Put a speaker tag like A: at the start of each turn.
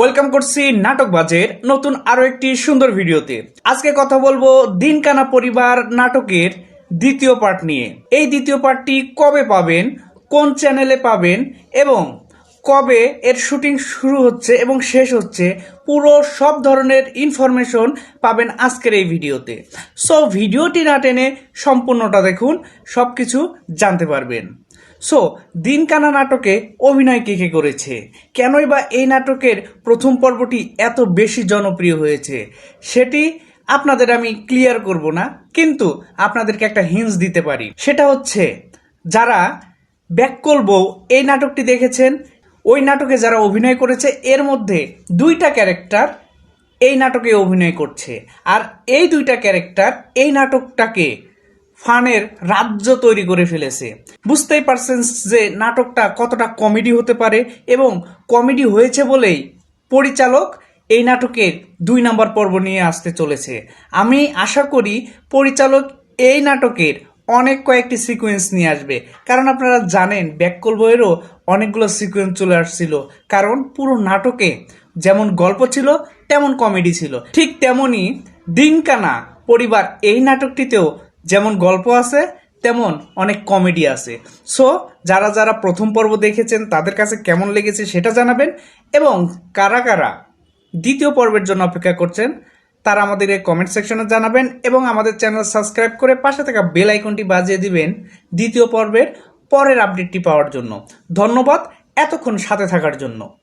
A: Welcome করছি নাটক বাজের নতুন আরও একটি সুন্দর ভিডিওতে। আজকে কথা বলব দিনকানা পরিবার নাটকের দ্বিতীয় পার্ট নিয়ে। এই দ্বিতীয় পার্টটি কবে পাবেন, কোন চ্যানেলে পাবেন এবং কবে এর শুটিং শুরু হচ্ছে এবং শেষ হচ্ছে, পুরো সব ধরনের ইনফরমেশন পাবেন আজকের এই ভিডিওতে। সো ভিডিওটি না টেনে সম্পূর্ণটা দেখুন সব কিছু জানতে পারবেন। সো দিনকানা নাটকে অভিনয় কে কে করেছে? কেনই বা এই নাটকের প্রথম পর্বটি এত বেশি জনপ্রিয় হয়েছে? সেটি আপনাদের আমি ক্লিয়ার করব না, কিন্তু আপনাদেরকে একটা হিন্স দিতে পারি। সেটা হচ্ছে, যারা ব্যাককল বউ এই নাটকটি দেখেছেন, ওই নাটকে যারা অভিনয় করেছে, এর মধ্যে দুইটা ক্যারেক্টার এই নাটকে অভিনয় করছে। আর এই দুইটা ক্যারেক্টার এই নাটকটাকে ফানের রাজ্য তৈরি করে ফেলেছে। বুঝতেই পারছেন যে নাটকটা কতটা কমেডি হতে পারে এবং কমেডি হয়েছে বলেই পরিচালক এই নাটকের দুই নম্বর পর্ব নিয়ে আসতে চলেছে। আমি আশা করি পরিচালক এই নাটকের অনেক কয়েকটি সিকোয়েন্স নিয়ে আসবে। কারণ আপনারা জানেন, ব্যাককল বইয়েরও অনেকগুলো সিকোয়েন্স চলে আসছিল। কারণ পুরো নাটকে যেমন গল্প ছিল, তেমন কমেডি ছিল। ঠিক তেমনই দিনকানা পরিবার এই নাটকটিতেও যেমন গল্প আছে, তেমন অনেক কমেডি আছে। সো যারা যারা প্রথম পর্ব দেখেছেন, তাদের কাছে কেমন লেগেছে সেটা জানাবেন এবং কারা কারা দ্বিতীয় পর্বের জন্য অপেক্ষা করছেন, তারা আমাদের এই কমেন্ট সেকশনে জানাবেন এবং আমাদের চ্যানেল সাবস্ক্রাইব করে পাশে থাকা বেল আইকনটি বাজিয়ে দিবেন দ্বিতীয় পর্বের পরের আপডেটটি পাওয়ার জন্য। ধন্যবাদ, এতক্ষণ সাথে থাকার জন্য।